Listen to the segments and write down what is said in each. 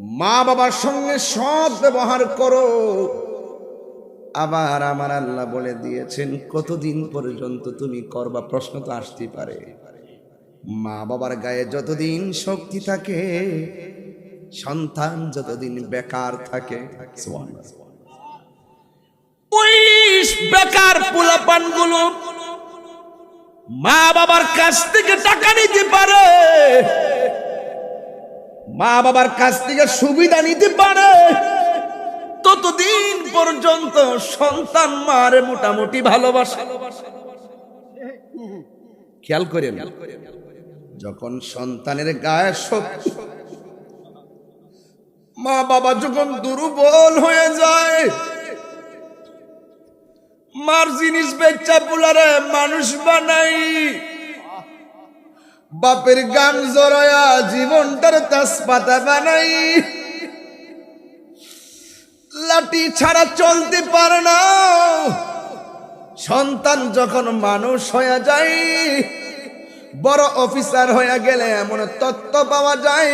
মা বাবার সঙ্গে সৎ ব্যবহার করো। আবার আমার আল্লাহ বলে দিয়েছেন, কতদিন পর্যন্ত তুমি করবা? প্রশ্ন তো আসতেই পারে। মা বাবার গায়ে যতদিন শক্তি থাকে, সন্তান যতদিন বেকার থাকে। বেকার পোলাপানগুলো মা বাবার কাছ থেকে টাকা নিতে পারে। মা বাবার কাছ থেকে সুবিধা নিতে পারে। ততদিন পর্যন্ত সন্তান মারে মোটামুটি ভালোবাসে। খেয়াল করেন, যখন সন্তানের গায়ে শক্তি মা বাবা যখন দুর্বল হয়ে যায়, মার জিনিস বেচা পুলারে মানুষ বানাই বাপের গান জড়ায়া জীবনটার তেজপাতা বানাই। লাঠি ছাড়া চলতে পারে না। সন্তান যখন মানুষ হয়ে যায়, বড় অফিসার হয়ে গেলে এমন তত্ত্ব পাওয়া যায়,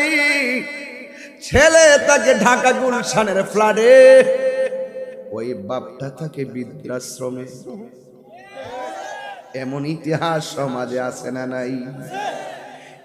ছেলে তাকে ঢাকা গুলশানের ফ্লাডে ওই বাপটা থাকে বৃদ্ধাশ্রমে। এমন ইতিহাস সমাজে আছে না নাই?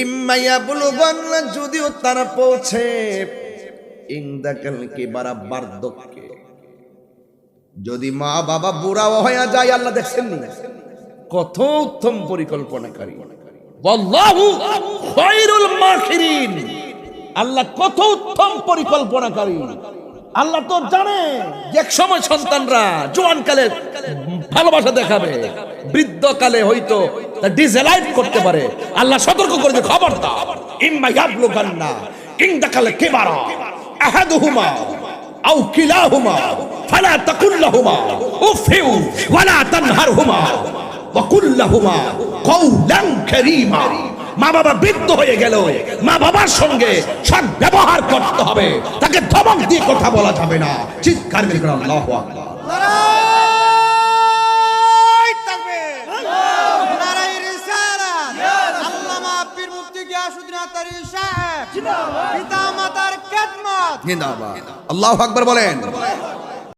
ইম্মাইয়া বুলুগান্না যদিও তারা পৌঁছে, ইন্দাকাল কি বারা বার্ধক্যে। যদি মা বাবা বুড়াও হয়ে যায়, আল্লাহ দেখছেন নি কত উত্তম পরিকল্পনাকারী। খায়রুল মাকিরিন আল্লাহ কত উত্তম পরিকল্পনাকারী। আল্লাহ তো জানে এক সময় সন্তানরা জোয়ানকালে ভালোবাসা দেখাবে, বৃদ্ধকালে হয়তো করতে পারে। আল্লাহ সতর্ক করে যে খবরদার। ইম্মা ইয়াবলুগান্না কিবারা, আহাদুহুমা, আও কিলাহুমা, ফালা তাকুল লাহুমা উফিউ, ওয়ালা তানহারহুমা ওয়াকুল লাহুমা কওলান কারীমা। মা বাবা বৃদ্ধ হয়ে গেল মা বাবার সঙ্গে সৎ ব্যবহার করতে হবে। তাকে ধমক দিয়ে কথা বলা যাবে না। চিৎকার করে আল্লাহু আকবার। পিতা মাতার খেদমত। আকবর আকবার বলেন।